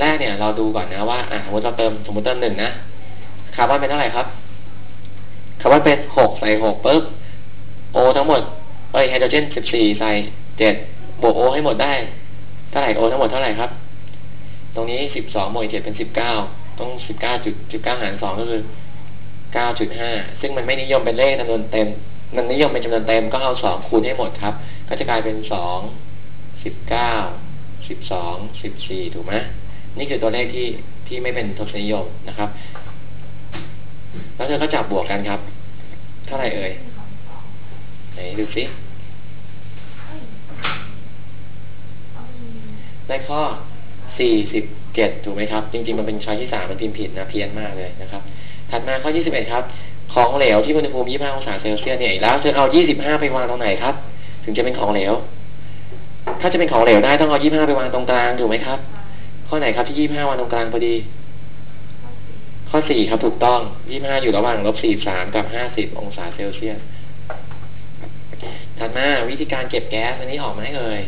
แรกเนี่ยเราดูก่อนนะว่าอ่าสมมติเราเติมสมมติเติมหนึ่งนะคาร์บอนเป็นเท่าไหร่ครับคาร์บอนเป็นหกใส่หกปุ๊บโอทั้งหมดเอ้ยไฮโดรเจนสิบสี่ใส่เจ็ดบวกโอให้หมดได้เท่าไหร่โอทั้งหมดเท่าไหร่ครับ ตรงนี้สิบสองบวกเจ็ดเป็นสิบเก้าต้องสิบเก้าจุดสิบเก้าหารสองก็คือเก้าจุดห้าซึ่งมันไม่นิยมเป็นเลขจำนวนเต็ม มันนิยมเป็นจำนวนเต็มก็เอาสองคูณให้หมดครับ ก็จะกลายเป็นสองสิบเก้าสิบสองสิบสี่ถูกไหม นี่คือตัวเลขที่ที่ไม่เป็นทศนิยมนะครับ แล้วเธอก็จับบวกกันครับ เท่าไหร่เอ่ยไหนดูสิได้ข้อสี่สิบเจ็ดถูกไหมครับ จริง ๆ มันเป็นช้อยที่สามมันพิมพ์ผิดนะ เพี้ยนมากเลยนะครับ ถัดมาข้อยี่สิบเอ็ดครับ ของเหลวที่อุณหภูมิยี่ห้าองศาเซลเซียสเนี่ย แล้วเธอเอายี่สิบห้าไปวางตรงไหนครับ ถึงจะเป็นของเหลว ถ้าจะเป็นของเหลวได้ต้องเอายี่ห้าไปวางตรงกลาง ถูกไหมครับ ข้อไหนครับที่ยี่ห้าวางตรงกลางพอดี ข้อสี่ครับถูกต้องยี่ห้าอยู่ระหว่างลบสี่สามกับห้าสิบองศาเซลเซียสถัดมาวิธีการเก็บแก๊สอันนี้ออกไหมเอ่ย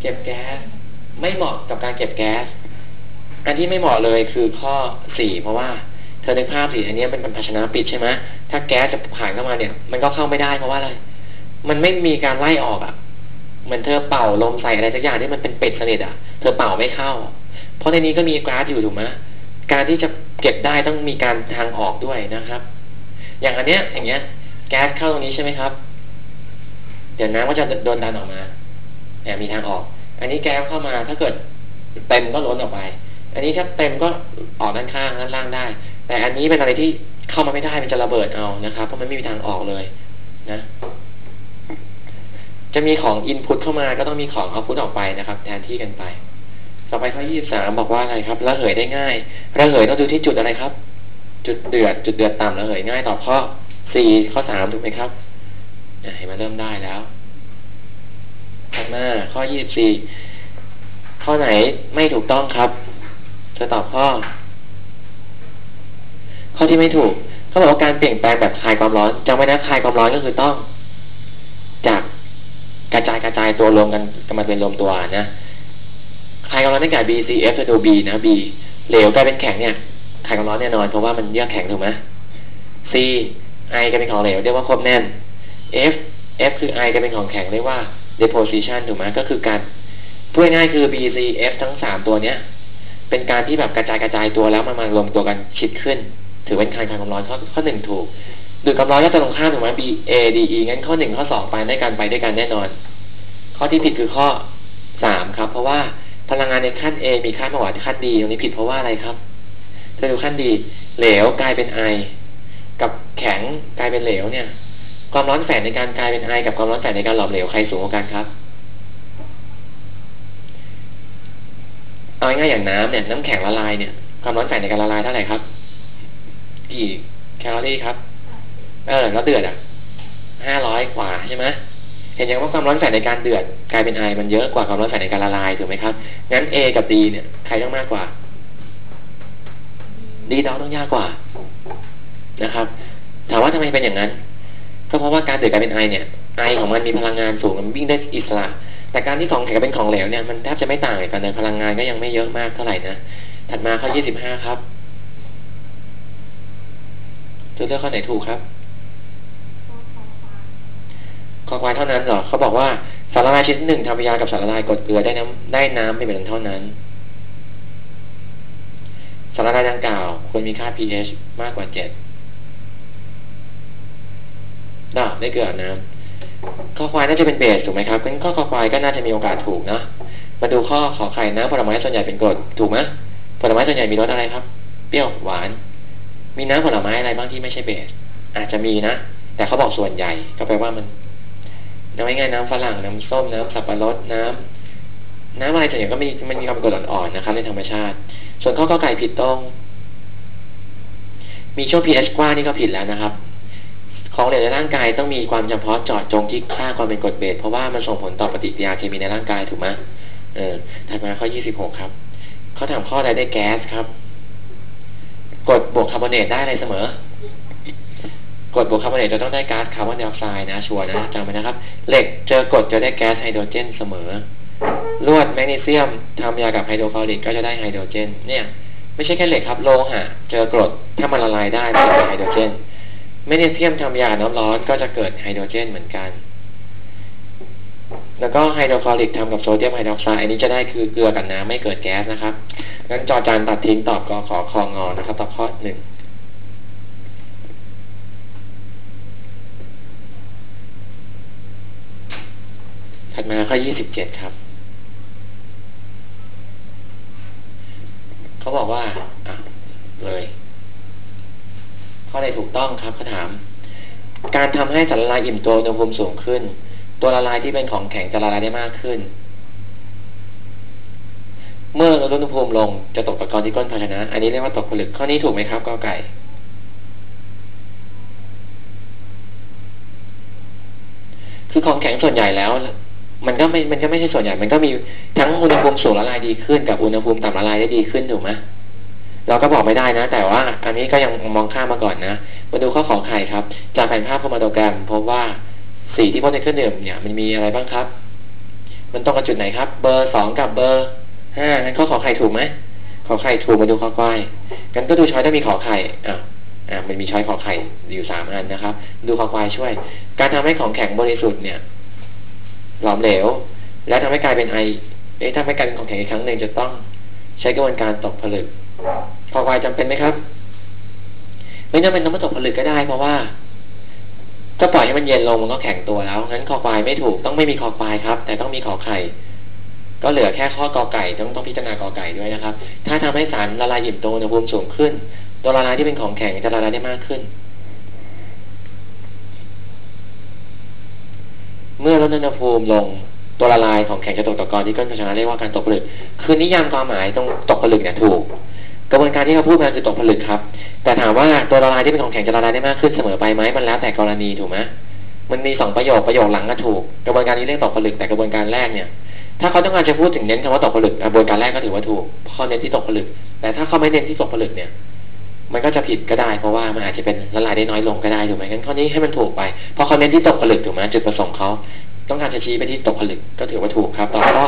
เก็บแก๊สไม่เหมาะกับการเก็บแก๊สอันที่ไม่เหมาะเลยคือข้อสี่เพราะว่าเธอในภาพสิอันนี้เป็นภาชนะปิดใช่ไหมถ้าแก๊สจะผ่านเข้ามาเนี่ย มันก็เข้าไม่ได้เพราะว่าอะไร มันไม่มีการไล่ออกอะ เหมือนเธอเป่าลมใส่อะไรสักอย่างที่มันเป็นเป็ดสนิทอะ เธอเป่าไม่เข้า เพราะในนี้ก็มีก๊าซอยู่ถูกไหมการที่จะเก็บได้ต้องมีการทางออกด้วยนะครับ อย่างอันเนี้ย อย่างเงี้ย แก๊สเข้าตรงนี้ใช่ไหมครับ เดี๋ยวน้ำก็จะโดนดันออกมาแอบมีทางออก อันนี้แก๊สเข้ามาถ้าเกิดเต็มก็ล้นออกไป อันนี้ถ้าเต็มก็ออกด้านข้างด้านล่างได้ แต่อันนี้เป็นอะไรที่เข้ามาไม่ได้มันจะระเบิดเอานะครับ เพราะมันไม่มีทางออกเลย นะ จะมีของอินพุตเข้ามาก็ต้องมีของเอาพุตออกไปนะครับแทนที่กันไป ต่อไปข้อยี่สามบอกว่าอะไรครับระเหยได้ง่ายระเหยต้องดูที่จุดอะไรครับ จุดเดือด จุดเดือดต่ำระเหยง่ายตอบข้อสี่ข้อสามถูกไหมครับเห็นมันเริ่มได้แล้วถัดมาข้อยี่สิบสี่ข้อไหนไม่ถูกต้องครับ จะตอบข้อ ข้อที่ไม่ถูกเขาบอกว่าการเปลี่ยนแปลงแบบคลายความร้อนจำไว้นะคลายความร้อนก็คือต้อง จาก กระจายกระจายตัวรวมกันกันมาเป็นรวมตัวนะคลายความร้อนได้แก่ B C F จะดู B นะ B เหลวกลายเป็นแข็งเนี่ยคลายความร้อนแน่นอน เพราะว่ามันเยือกแข็งถูกไหม C I กลายเป็นของเหลวเรียกว่าควบแน่น F F คือ I กลายเป็นของแข็งเรียกว่า deposition ถูกไหมก็คือการพูดง่ายคือ B C F ทั้งสามตัวเนี้ยเป็นการที่แบบกระจายกระจายตัวแล้วมันมารวมตัวกันชิดขึ้น ถือเป็นการคลายความร้อนข้อข้อหนึ่งถูก ดูดความร้อนก็จะตรงข้ามถูกไหม B A D E งั้นข้อหนึ่งข้อสองไปได้กันไปด้วยกันแน่นอน ข้อที่ผิดคือข้อสามครับ เพราะว่าพลังงานในขั้น A มีค่ามากกว่าขั้น D ตรงนี้ผิดเพราะว่าอะไรครับถ้าดูขั้น D เหลวกลายเป็น I กับแข็งกลายเป็นเหลวเนี่ย ความร้อนแฝงในการกลายเป็นไอกับความร้อนแฝงในการหลอมเหลวใครสูงกว่ากันครับเอาง่ายๆอย่างน้ำเนี่ยน้ำแข็งละลายเนี่ยความร้อนแฝงในการละลายเท่าไหร่ครับกี่แคลอรี่ครับ เออ แล้วเดือดอะห้าร้อยกว่าใช่ไหมเห็นยังว่าความร้อนแฝงในการเดือดกลายเป็นไอมันเยอะกว่าความร้อนแฝงในการละลายถูกไหมครับงั้น A กับ D เนี่ยใครต้องมากกว่า D ดาต้องยากกว่านะครับ ถามว่าทำไมเป็นอย่างนั้น ก็เพราะว่าการเดือดกลายเป็นไอเนี่ยไอของมันมีพลังงานสูงมันวิ่งได้อิสระ แต่การที่ของแข็งเป็นของเหลวเนี่ยมันแทบจะไม่ต่างกันเลยพลังงานก็ยังไม่เยอะมากเท่าไหร่นะถัดมาข้อยี่สิบห้าครับจะเลือกข้อไหนถูกครับ ข้อควายเท่านั้นเหรอเขาบอกว่าสารละลายชนิดหนึ่งทำปฏิกิริยากับสารละลายกรดเกลือได้น้ำได้น้ำเป็นเท่านั้น สารละลายดังกล่าวควรมีค่า pH มากกว่าเจ็ดดาได้เกลือน้ำข้อควายน่าจะเป็นเบสถูกไหมครับงั้นข้อควายก็น่าจะมีโอกาสถูกนะมาดูข้อขอไข่น้ำผลไม้ส่วนใหญ่เป็นกรดถูกไหมผลไม้ส่วนใหญ่มีรสอะไรครับ เปรี้ยวหวาน มีน้ำผลไม้อะไรบ้างที่ไม่ใช่เบส อาจจะมีนะ แต่เขาบอกส่วนใหญ่ก็แปลว่ามัน น้ำง่ายๆน้ำฝรั่งน้ำส้มน้ำสับปะรดน้ำน้ำอะไรส่วนใหญ่ก็มีมันมีความกรดอ่อนๆนะครับในธรรมชาติ ส่วนข้อกอไก่ผิดตรง มีช่วง pH กว้างนี่ก็ผิดแล้วนะครับ ของเหลวในร่างกายต้องมีความจำเพาะเจาะจงที่ค่าความเป็นกรดเบสเพราะว่ามันส่งผลต่อปฏิกิริยาเคมีในร่างกายถูกไหมเออถัดมาข้อ26ครับเขาถามข้อใดได้แก๊สครับกรดบวกคาร์บอเนตได้อะไรเสมอ กรดบวกคาร์บอเนตจะต้องได้ก๊าซคาร์บอนไดออกไซด์นะชัวร์นะจำไว้นะครับ เหล็กเจอกรดจะได้แก๊สไฮโดรเจนเสมอ ลวดแมกนีเซียมทำยากับไฮโดรคลอริกก็จะได้ไฮโดรเจน เนี่ย ไม่ใช่แค่เหล็กครับโลหะเจอกรดถ้ามันละลายได้ก็จะเกิดไฮโดรเจนแมกนีเซียมทำยาน้ำร้อนก็จะเกิดไฮโดรเจนเหมือนกัน แล้วก็ไฮโดรคลอริกทำกับโซเดียมไฮดรอกไซด์อันนี้จะได้คือเกลือกับน้ำไม่เกิดแก๊สนะครับงั้นจอจานตัดทิ้งตอบกอขอคองอนะครับตอบข้อหนึ่งถัด มาข้อยี่สิบเจ็ดครับ เขาบอกว่าอะเลย ข้อใดถูกต้องครับเขาถาม การทำให้สารละลายอิ่มตัวอุณหภูมิสูงขึ้น ตัวละลายที่เป็นของแข็งจะละลายได้มากขึ้น เมื่อลดอุณหภูมิลงจะตกตะกอนที่ก้นภาชนะ อันนี้เรียกว่าตกผลึกข้อนี้ถูกไหมครับกอไก่คือของแข็งส่วนใหญ่แล้ว มันก็ไม่ มันก็ไม่ใช่ส่วนใหญ่ มันก็มีทั้งอุณหภูมิสูงละลายดีขึ้นกับอุณหภูมิต่ำละลายได้ดีขึ้นถูกไหมเราก็บอกไม่ได้นะ แต่ว่า อันนี้ก็ยังมองข้ามมาก่อนนะ มาดูข้อขอไข่ครับ จากแผนภาพโครมาโตแกรมพบว่าสีที่พบในเครื่องดื่มเนี่ยมันมีอะไรบ้างครับ มันตรงกับจุดไหนครับ เบอร์สองกับเบอร์ห้างั้นข้อขอไข่ถูกไหมขอไข่ถูกมาดูข้อควายกันก็ดูช้อยต้องมีขอไข่อ่าอ่ามันมีช้อยขอไข่อยู่สามอันนะครับ ดูข้อควายช่วย การทำให้ของแข็งบริสุทธิ์เนี่ย หลอมเหลว แล้วทำให้กลายเป็นไอเอ๊ะถ้าไม่กลายเป็นของแข็งอีกครั้งหนึ่งจะต้องใช้กระบวนการตกผลึกคอควายจำเป็นไหมครับ ไม่จำเป็นต้องมาตกผลึกก็ได้เพราะว่าก็ปล่อยให้มันเย็นลงมันก็แข็งตัวแล้ว งั้นคอควายไม่ถูกต้องไม่มีคอควายครับ แต่ต้องมีขอไข่ ก็เหลือแค่ข้อกอไก่ต้องต้องพิจารณากอไก่ด้วยนะครับ ถ้าทำให้สารละลายอิ่มตัวอุณหภูมิสูงขึ้น ตัวละลายที่เป็นของแข็งจะละลายได้มากขึ้นเมื่อลดอุณหภูมิลงตัวละลายของแข็งจะตกตะกอนที่ก้นภาชนะเรียกว่าการตกผลึก คือนิยามความหมายตรงตกผลึกเนี่ยถูก กระบวนการที่เขาพูดมาคือตกผลึกครับ แต่ถามว่าตัวละลายที่เป็นของแข็งจะละลายได้มากขึ้นเสมอไปไหมมันแล้วแต่กรณีถูกไหมมันมีสองประโยคประโยคหลังก็ถูก กระบวนการนี้เรียกตกผลึกแต่กระบวนการแรกเนี่ย ถ้าเขาต้องการจะพูดถึงเน้นคำว่าตกผลึกกระบวนการแรกก็ถือว่าถูกเพราะเน้นที่ตกผลึก แต่ถ้าเขาไม่เน้นที่ตกผลึกเนี่ย มันก็จะผิดก็ได้เพราะว่ามันอาจจะเป็นละลายได้น้อยลงก็ได้ถูกไหมงั้นข้อนี้ให้มันถูกไปเพราะเขาเน้นที่ตกผลึกถูกไหมจุดประสงค์เขาต้องการจะชี้ไปที่ตกผลึกก็ถือว่าถูกครับตอบข้อ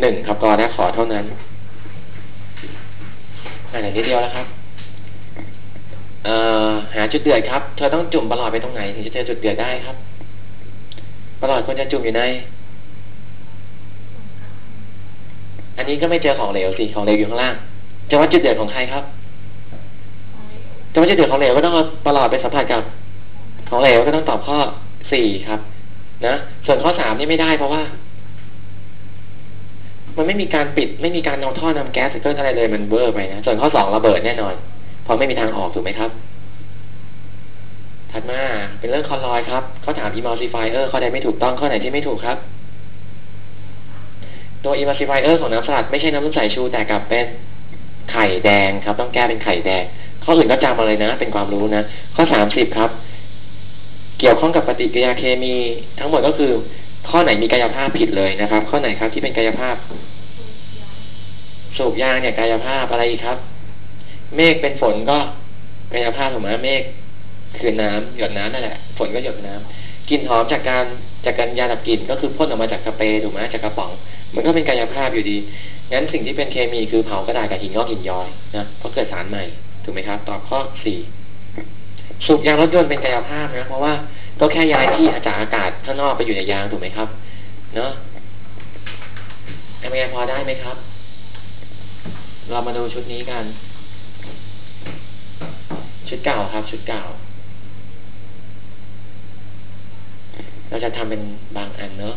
หนึ่งครับกอและขอเท่านั้นอ่านอย่างนิดเดียวแล้วครับเอ่อหาจุดเดือดครับ เธอต้องจุ่มปลอดไปตรงไหนถึงจะเจอจุดเดือดได้ครับปลอดควรจะจุ่มอยู่ใน อันนี้ก็ไม่เจอของเหลวสิของเหลวอยู่ข้างล่างจะว่าจุดเดือดของใครครับ จะว่าจุดเดือของเหลวก็ต้องเอาประหลอดไปสัมผัสกับ ของเหลวก็ต้องตอบข้อสี่ครับ นะส่วนข้อสามนี่ไม่ได้เพราะว่า มันไม่มีการปิด ไม่มีการนำท่อนำแก๊สเกิลอะไรเลยมันเวอร์ไปนะส่วนข้อสองระเบิดแน่นอนเพราะไม่มีทางออกถูกไหมครับ ถัดมาเป็นเรื่องคอลลอยครับเขาถาม emulsifier ข้อใดไม่ถูกต้องข้อไหนที่ไม่ถูกครับตัว emulsifier ของน้ำสลัดไม่ใช่น้ำส้มสายชูแต่กลับเป็นไข่แดงครับ ต้องแก้เป็นไข่แดง ข้ออื่นก็จำมาเลยนะ เป็นความรู้นะ ข้อสามสิบครับ เกี่ยวข้องกับปฏิกิริยาเคมีทั้งหมดก็คือ ข้อไหนมีกายภาพผิดเลยนะครับ ข้อไหนครับที่เป็นกายภาพ สูบยางเนี่ยกายภาพอะไรอีกครับ เมฆเป็นฝนก็กายภาพถูกไหมเมฆคือน้ำหยดน้ำนั่นแหละฝนก็หยดน้ำกลิ่นหอมจากการจากการยาดับกลิ่นก็คือพ่นออกมาจากสเปรย์ถูกไหมจากกระป๋อง มันก็เป็นกายภาพอยู่ดีงั้นสิ่งที่เป็นเคมีคือเผากระดาษกับหินงอกหินย้อยนะเพราะเกิดสารใหม่ ถูกไหมครับ ตอบข้อสี่สูบยางรถยนต์เป็นกายภาพนะเพราะว่าก็แค่ย้ายที่จากอากาศข้างนอกไปอยู่ในยางถูกไหมครับ เนาะทำไงพอได้ไหมครับ เรามาดูชุดนี้กัน ชุดเก่าครับ ชุดเก่า เราจะทำเป็นบางอันเนาะ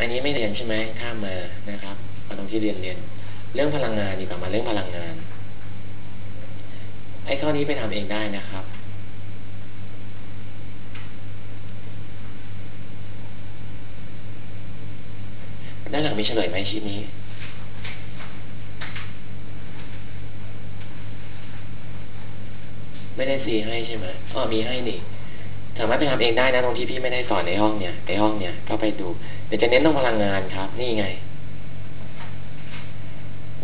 อันนี้ไม่เรียนใช่ไหมข้ามมานะครับมาตรงที่เรียนเรียน เรื่องพลังงานดีกว่ามาเรื่องพลังงาน ไอ้ข้อนี้ไปทำเองได้นะครับ ด้านหลังมีเฉลยไหมชิ้นนี้ไม่ได้ซีให้ใช่ไหมอ๋อมีให้นี่ สามารถไปทำเองได้นะตรงที่พี่ไม่ได้สอนในห้องเนี่ย ในห้องเนี่ย ก็ไปดู เดี๋ยวจะเน้นตรงพลังงานครับ นี่ไง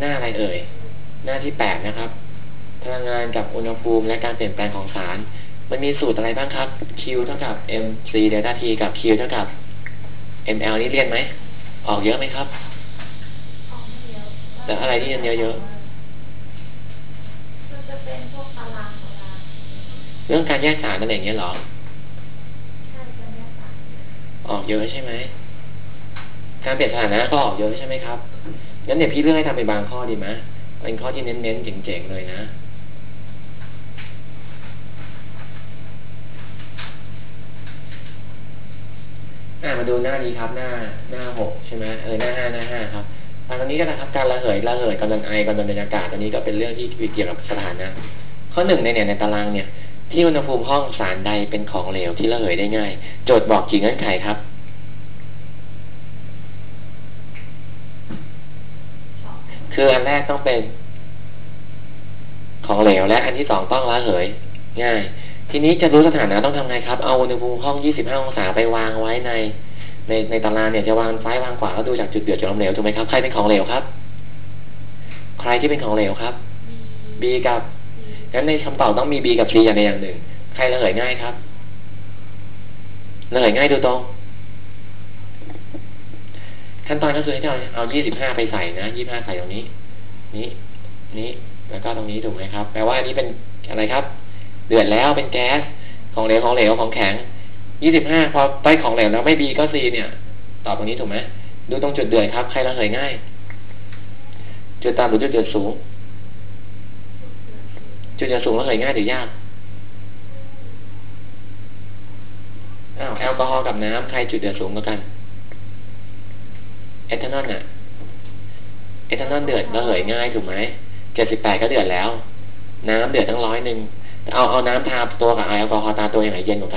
หน้าอะไรเอ่ย หน้าที่แปดนะครับ พลังงานกับอุณหภูมิและการเปลี่ยนแปลงของสาร มันมีสูตรอะไรบ้างครับ Q เท่ากับ mc เดลต้า t กับ Q เท่ากับ ml นี่เรียนไหม ออกเยอะไหมครับออกไม่เยอะแล้วอะไรที่เรียนเยอะมันจะเป็นพวกตารางตารางเรื่องการแยกสารอะไรอย่างเงี้ยเหรอ ใช่จะแยกสาร ออกเยอะใช่ไหมการเปลี่ยนสถานะก็ออกเยอะใช่ไหมครับงั้นเดี๋ยวพี่เลือกให้ทำเป็นบางข้อดีไหมเป็นข้อที่เน้นๆเจ๋งๆเลยนะอ่ามาดูหน้านี้ครับ หน้าหน้าหกใช่ไหมเออหน้าห้าหน้าห้าครับตอนนี้ก็นะครับการระเหยระเหยกำลังไอกำลังบรรยากาศอันนี้ก็เป็นเรื่องที่เกี่ยวกับสถานะ ข้อหนึ่งในเนี่ยในตารางเนี่ย ที่อุณหภูมิห้องสารใดเป็นของเหลวที่ระเหยได้ง่าย โจทย์บอกกี่เงื่อนไขครับคืออันแรกต้องเป็น ของเหลวและอันที่สองต้องระเหย ง่าย ทีนี้จะรู้สถานะต้องทำไงครับ เอาอุณหภูมิห้อง 25 องศาไปวางไว้ใน ในในตารางเนี่ยจะวางซ้ายวางขวาแล้วดูจากจุดเดือดจุดล้มเหลวถูกไหมครับ ใครเป็นของเหลวครับ ใครที่เป็นของเหลวครับ B กับ งั้นในคำตอบต้องมี B กับ C อย่างใดอย่างหนึ่ง ใครระเหยง่ายครับระเหยง่ายดูตรงขั้นตอนก็คือให้เราเอา 25 ไปใส่นะ 25 ใส่ตรงนี้ นี้ นี้ แล้วก็ตรงนี้ถูกไหมครับ แปลว่าอันนี้เป็นอะไรครับ เดือดแล้วเป็นแก๊ส ของเหลว ของเหลว ของแข็ง 25 พอได้ของเหลวแล้วไม่ B ก็ C เนี่ย ตอบตรงนี้ถูกไหม ดูตรงจุดเดือดครับ ใครระเหยง่าย จุดต่ำหรือจุดเดือดสูง จุดเดือดสูงแล้วเหยง่ายหรือยากอ้าวแอลกอฮอล์กับน้ำใครจุดเดือดสูงกว่ากัน เอทานอลน่ะ เอทานอลเดือดระเหยง่ายถูกไหมเจ็ดสิบแปดก็เดือดแล้ว น้ำเดือดตั้งร้อยหนึ่งเอาเอาน้ำทาตัวกับแอลกอฮอล์ทาตัวยังไงเย็นกว่ากัน